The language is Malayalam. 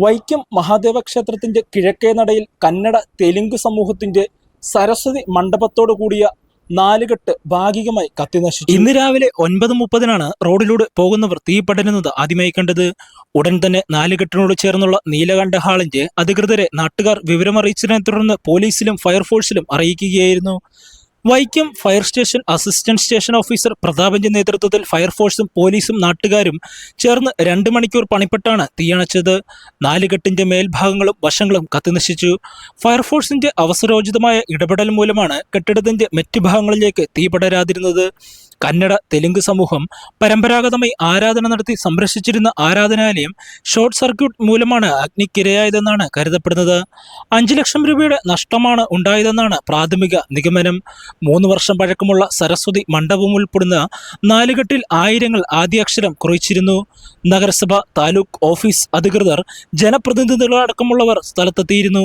വൈക്കം മഹാദേവ ക്ഷേത്രത്തിന്റെ കിഴക്കേ നടയിൽ കന്നഡ തെലുങ്ക് സമൂഹത്തിന്റെ സരസ്വതി മണ്ഡപത്തോടു കൂടിയ നാലുകെട്ട് ഭാഗികമായി കത്തിനശിച്ചു ഇന്ന് രാവിലെ ഒൻപത് മുപ്പതിനാണ് റോഡിലൂടെ പോകുന്നവർ തീ പടരുന്നത് ആദ്യമായി കണ്ടത് ഉടൻ തന്നെ നാലുകെട്ടിനോട് ചേർന്നുള്ള നീലകണ്ഠ ഹാളിന്റെ അധികൃതരെ നാട്ടുകാർ വിവരമറിയിച്ചതിനെ തുടർന്ന് പോലീസിലും ഫയർഫോഴ്സിലും അറിയിക്കുകയായിരുന്നു. Vaikom fire station assistant station officer പ്രതാപന്റെ നേതൃത്വത്തിൽ ഫയർഫോഴ്സും പോലീസും നാട്ടുകാരും ചേർന്ന് രണ്ട് മണിക്കൂർ പണിപ്പെട്ടാണ് തീയണച്ചത്. നാലുകെട്ടിന്റെ മേൽഭാഗങ്ങളും വശങ്ങളും കത്തിനശിച്ചു. ഫയർഫോഴ്സിന്റെ അവസരോചിതമായ ഇടപെടൽ മൂലമാണ് കെട്ടിടത്തിന്റെ മറ്റു ഭാഗങ്ങളിലേക്ക് തീ പടരാതിരുന്നത്. കന്നഡ തെലുങ്ക് സമൂഹം പരമ്പരാഗതമായി ആരാധന നടത്തി സംരക്ഷിച്ചിരുന്ന ആരാധനാലയം ഷോർട്ട് സർക്യൂട്ട് മൂലമാണ് അഗ്നിക്കിരയായതെന്നാണ് കരുതപ്പെടുന്നത്. അഞ്ചു ലക്ഷം രൂപയുടെ നഷ്ടമാണ് ഉണ്ടായതെന്നാണ് പ്രാഥമിക നിഗമനം. മൂന്ന് വർഷം പഴക്കമുള്ള സരസ്വതി മണ്ഡപം ഉൾപ്പെടുന്ന നാലുകെട്ടിൽ ആയിരങ്ങൾ ആദ്യാക്ഷരം കുറിച്ചിരുന്നു. നഗരസഭ താലൂക്ക് ഓഫീസ് അധികൃതർ ജനപ്രതിനിധികളടക്കമുള്ളവർ സ്ഥലത്തെത്തിയിരുന്നു.